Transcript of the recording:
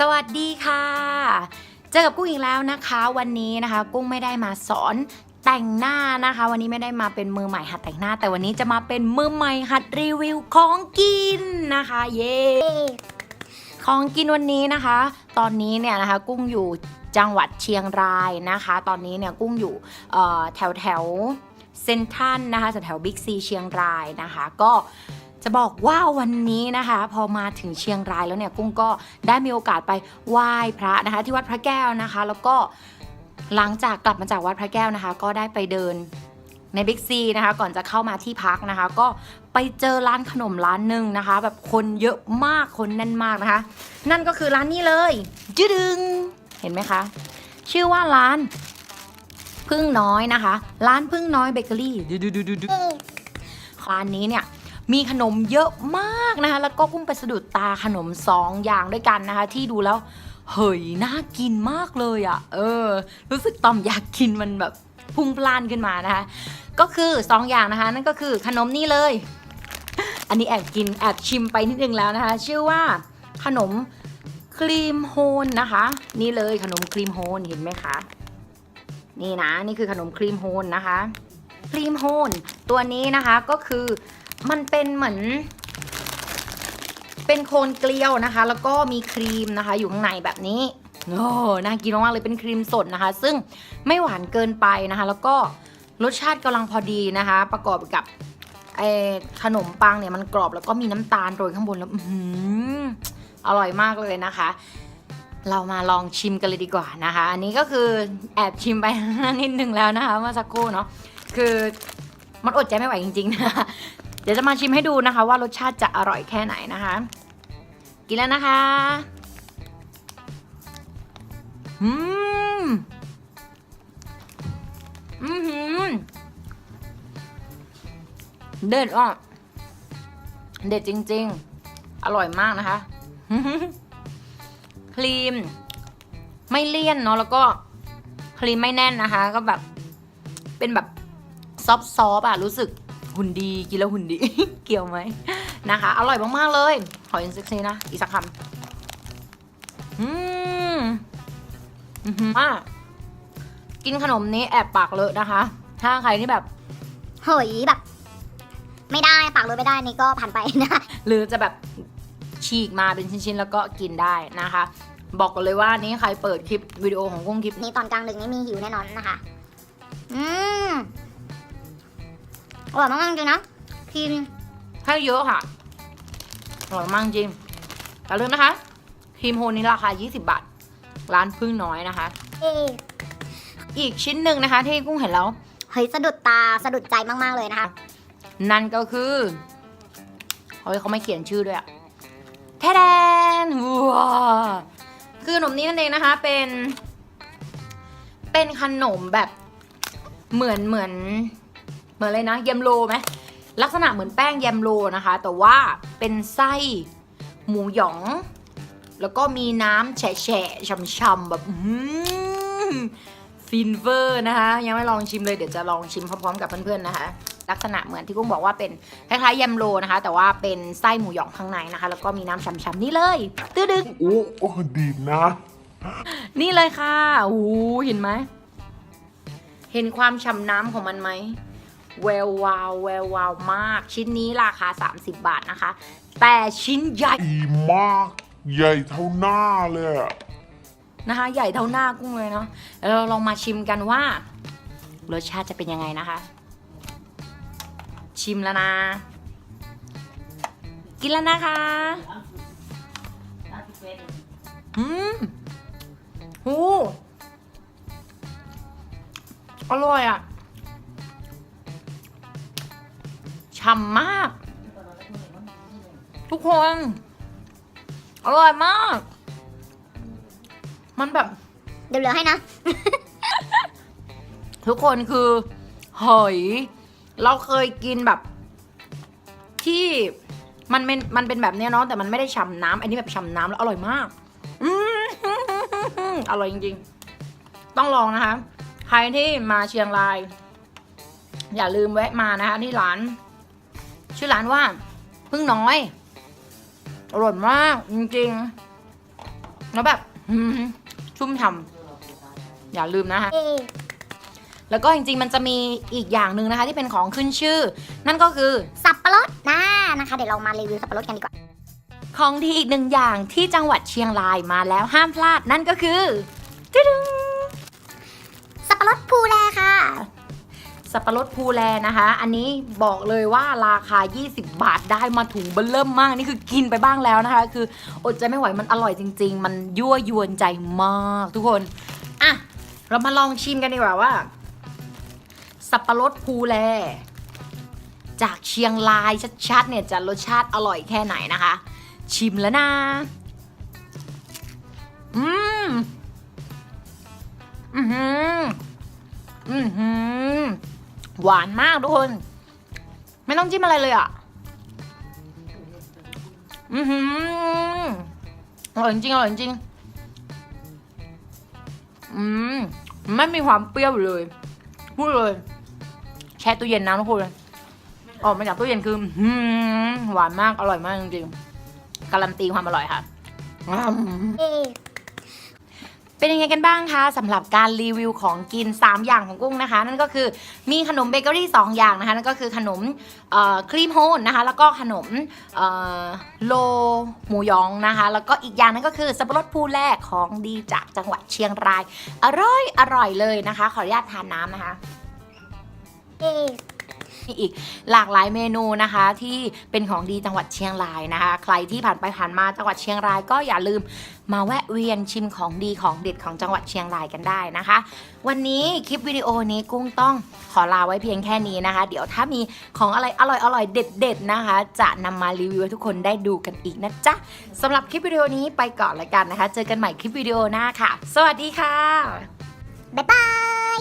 สวัสดีค่ะ เจอกับกุ้งอีกแล้วนะคะ วันนี้นะคะ กุ้งไม่ได้มาสอนแต่งหน้านะคะ วันนี้ไม่ได้มาเป็นมือใหม่หัดแต่งหน้า แต่วันนี้จะมาเป็นมือใหม่หัดรีวิวของกินนะคะ เย้ของกินวันนี้นะคะ ตอนนี้เนี่ยนะคะ กุ้งอยู่จังหวัดเชียงรายนะคะ ตอนนี้เนี่ยกุ้งอยู่แถวแถวเซนทันนะคะแถวบิ๊กซีเชียงรายนะคะ ก็ จะบอกว่าวันนี้นะคะ พอมาถึงเชียงรายแล้วเนี่ยกุ้งก็ได้มีโอกาสไปไหว้พระนะคะ ที่วัดพระแก้วนะคะ แล้วก็หลังจากกลับมาจากวัดพระแก้วนะคะ ก็ได้ไปเดินในบิ๊กซีนะคะ ก่อนจะเข้ามาที่พักนะคะ ก็ไปเจอร้านขนมร้านหนึ่งนะคะ แบบคนเยอะมากคนแน่นมากนะคะ นั่นก็คือร้านนี้เลยจืดึงเห็นไหมคะ ชื่อว่าร้านพึ่งน้อยนะคะ ร้านพึ่งน้อยเบเกอรี่ดูดูดูดูดูร้านนี้เนี่ย มีขนมเยอะมากนะคะแล้วก็กุ้งไปสะดุดตาขนมสองอย่างด้วยกันนะคะ ที่ดูแล้วเฮ้ยน่ากินมากเลยอะ่ะ เออ รู้สึกต่อมอยากกินมันแบบพุ่งพล่านขึ้นมานะคะ ก็คือสองอย่างนะคะ นั่นก็คือขนมนี่เลย อันนี้แอบกินแอบชิมไปนิดนึงแล้วนะคะ ชื่อว่าขนมครีมโฮนนะคะ นี่เลยขนมครีมโฮนเห็นไหมคะนี่นะนี่คือขนมครีมโฮนนะคะครีมโฮนตัวนี้นะคะก็คือ มันเป็นเหมือนเป็นโคนเกลียวนะคะ แล้วก็มีครีมนะคะ อยู่ข้างในแบบนี้โอ้น่ากินมากๆเลยเป็นครีมสดนะคะ ซึ่งไม่หวานเกินไปนะคะ แล้วก็รสชาติกำลังพอดีนะคะ ประกอบกับไอ้ขนมปังเนี่ยมันกรอบแล้วก็มีน้ำตาลโรยข้างบนแล้วอือออร่อยมากเลยนะคะ เรามาลองชิมกันเลยดีกว่านะคะ อันนี้ก็คือแอบชิมไปนิดนึงแล้วนะคะเมื่อสักครู่เนาะคือมันอดใจไม่ไหวจริงๆนะคะ เดี๋ยวจะมาชิมให้ดูนะคะ ว่ารสชาติจะอร่อยแค่ไหนนะคะ กินแล้วนะคะอืมอือหือเด็ดอะเด็ดจริง ๆ อร่อยมากนะคะ ครีม ไม่เลี่ยนเนาะแล้วก็ครีมไม่แน่นนะคะ ก็แบบ เป็นแบบซอฟซอฟอะรู้สึก หุ่นดีกินแล้วหุ่นดี เกี่ยวไหมนะคะ อร่อยมากๆเลยขออินเซ็กซี่นะอีกสักคำอืมอือหืออะกินขนมนี้แอบปากเลอะนะคะ ถ้าใครที่แบบเฮ้ยแบบ ไม่ได้ปากเลยไม่ได้นี่ก็ผ่านไปนะหรือจะแบบฉีกมาเป็นชิ้นๆแล้วก็กินได้นะคะ บอกกันเลยว่านี้ใครเปิดคลิปวิดีโอของกุ้งคลิปนี้นี่ตอนกลางดึกนี่มีหิวแน่นอนนะคะ อืม อร่อยมากๆจริงๆนะครีมให้เยอะค่ะอร่อยมากจริงอย่าลืมนะคะครีมโฮนนี้ราคา 20 บาท ร้านพึ่งน้อยนะคะ เอ๊ะอีกชิ้นหนึ่งนะคะที่กุ้งเห็นแล้ว เฮ้ยสะดุดตาสะดุดใจมากๆเลยนะคะนั่นก็คือเฮ้ยเขาไม่เขียนชื่อด้วยอะแทแดนว้าคือขนมนี้นั่นเองนะคะ เป็น เป็นขนมแบบเหมือนเหมือน เหมือนอะไรนะแยมโลไหมลักษณะเหมือนแป้งแยมโลนะคะ แต่ว่าเป็นไส้หมูหยอง แล้วก็มีน้ำแฉะๆช่ำๆแบบฟินเวอร์นะคะ ยังไม่ลองชิมเลยเดี๋ยวจะลองชิมพร้อมๆกับเพื่อนๆนะคะ ลักษณะเหมือนที่กุ้งบอกว่าเป็นคล้ายๆแยมโลนะคะ แต่ว่าเป็นไส้หมูหยองข้างในนะคะ แล้วก็มีน้ำช่ำๆนี่เลยตื้อดึงโอ้โอ้ดีนะ นี่เลยค่ะโอ้โหเห็นไหมเห็นความฉ่ำน้ำของมันไหม แวววาวแวววาวมาก ชิ้นนี้ราคา 30 บาทนะคะ แต่ชิ้นใหญ่ดีมาก ใหญ่เท่าหน้าเลยอะนะคะ ใหญ่เท่าหน้ากุ้งเลยเนาะแล้วเราลองมาชิมกันว่า รสชาติจะเป็นยังไงนะคะ ชิมแล้วนะ กินแล้วนะคะอืมหูอร่อยอะำมาก ทุกคน อร่อยมาก มันแบบ เดี๋ยวเหลือให้นะ ทุกคนคือเฮ้ยเราเคยกินแบบ ที่มันเป็นมันเป็นแบบเนี้ยเนาะแต่มันไม่ได้ฉ่ำน้ำอันนี้แบบฉ่ำน้ำแล้วอร่อยมากอืมอร่อยจริงๆ ต้องลองนะคะ ใครที่มาเชียงราย อย่าลืมแวะมานะคะที่ร้าน ชื่อร้านว่าพึ่งน้อย อร่อยมาก จริงๆ แล้วแบบหืมชุ่มฉ่ำอย่าลืมนะคะเอ๊ะแล้วก็จริงๆ มันจะมีอีกอย่างหนึ่งนะคะ ที่เป็นของขึ้นชื่อ นั่นก็คือสับปะรดนะนะคะ เดี๋ยวเรามารีวิวสับปะรดกันดีกว่า ของดีอีกหนึ่งอย่างที่จังหวัดเชียงรายมาแล้วห้ามพลาดนั่นก็คือตึดึงสับปะรดภูแลค่ะ สับปะรดภูแลนะคะ อันนี้บอกเลยว่าราคา 20 บาทได้มาถุงเบลเริ่มมาก นี่คือกินไปบ้างแล้วนะคะ คืออดใจไม่ไหวมันอร่อยจริง ๆ มันยั่วยวนใจมากทุกคน อะ เรามาลองชิมกันดีกว่าว่า สับปะรดภูแล จากเชียงรายชัดๆเนี่ยจะรสชาติอร่อยแค่ไหนนะคะ ชิมแล้วนะ อืม อือหืออือ หวานมากทุกคน ไม่ต้องจิ้มอะไรเลยอะ อือหืออร่อยจริงอร่อยจริง อืม ไม่มีความเปรี้ยวเลย พูดเลย แช่ตู้เย็นนะทุกคนออกมาจากตู้เย็นคืออหือหวานมากอร่อยมากจริงๆการันตีความอร่อยค่ะอืม เป็นยังไงกันบ้างคะสำหรับการรีวิวของกิน 3 อย่างของกุ้งนะคะ นั่นก็คือมีขนมเบเกอรี่2อย่างนะคะนั่นก็คือขนมครีมโฮนนะคะ แล้วก็ขนมโลหมูยองนะคะ แล้วก็อีกอย่างนึงก็คือสับปะรดภูแรกของดีจากจังหวัดเชียงราย อร่อยอร่อยเลยนะคะ ขออนุญาตทานน้ำนะคะ เอ๊ะ มีอีกหลากหลายเมนูนะคะที่เป็นของดีจังหวัดเชียงรายนะคะ ใครที่ผ่านไปผ่านมาจังหวัดเชียงรายก็อย่าลืมมาแวะเวียนชิมของดีของเด็ดของจังหวัดเชียงรายกันได้นะคะ วันนี้คลิปวิดีโอนี้กุ้งต้องขอลาไว้เพียงแค่นี้นะคะ เดี๋ยวถ้ามีของอะไรอร่อยอร่อยเด็ด ๆนะคะ จะนำมารีวิวให้ทุกคนได้ดูกันอีกนะจ๊ะสำหรับคลิปวิดีโอนี้ไปก่อนละกันนะคะ เจอกันใหม่คลิปวิดีโอหน้าค่ะ สวัสดีค่ะ บ๊ายบาย